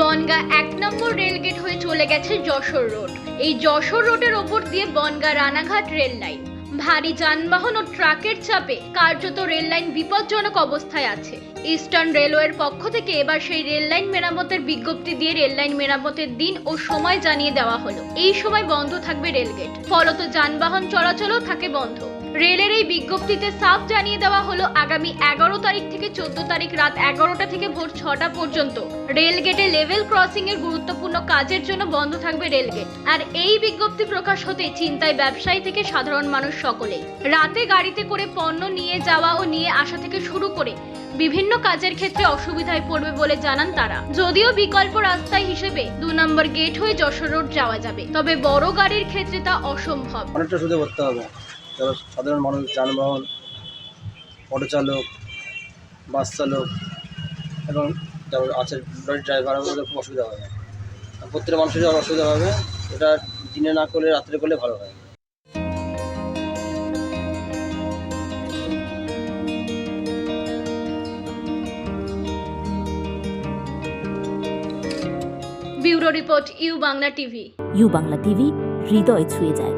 বনগা এক নম্বর রেলগেট হয়ে চলে গেছে যশোর রোড। এই যশোর রোডের ওপর দিয়ে বনগা রানাঘাট রেল লাইন। ভারী যানবাহন ও ট্রাকের চাপে কার্যত রেল লাইন বিপজ্জনক অবস্থায় আছে। ইস্টার্ন রেলওয়ের পক্ষ থেকে এবার সেই রেল লাইন মেরামতের বিজ্ঞপ্তি দিয়ে রেল লাইন মেরামতের দিন ও সময় জানিয়ে দেওয়া হলো। এই সময় বন্ধ থাকবে রেলগেট। ফলত যানবাহন চলাচলও থাকে বন্ধ। রেলের এই বিজ্ঞপ্তিতে সাফ জানিয়ে দেওয়া হলো, আগামী এগারো তারিখ থেকে চোদ্দ তারিখ রাত এগারোটা থেকে ভোর ছটা পর্যন্ত। রেলগেটে লেভেল ক্রসিং এর গুরুত্বপূর্ণ কাজের জন্য বন্ধ থাকবে রেলগেট। আর এই বিজ্ঞপ্তি প্রকাশ হতে চিন্তায় ব্যবসায়ী থেকে সাধারণ মানুষ সকলেই রাতে গাড়িতে করে পণ্য নিয়ে যাওয়া ও নিয়ে আসা থেকে শুরু করে বিভিন্ন কাজের ক্ষেত্রে অসুবিধায় পড়বে বলে জানান তারা। যদিও বিকল্প রাস্তায় হিসেবে দু নম্বর গেট হয়ে যশোর রোড যাওয়া যাবে, তবে বড় গাড়ির ক্ষেত্রে তা অসম্ভব। যারা সাধারণ মানুষ যানবাহন অটো চালক বাস চালক এবং যারা আছে লরির ড্রাইভার ওদের খুব অসুবিধা হবে আর প্রত্যেকটা মানুষেরই অসুবিধা হবে। এটা দিনে না করলে রাত্রে করলে ভালো হয়। Bureau report U Bangla TV. U Bangla TV হৃদয় ছুঁয়ে যায়।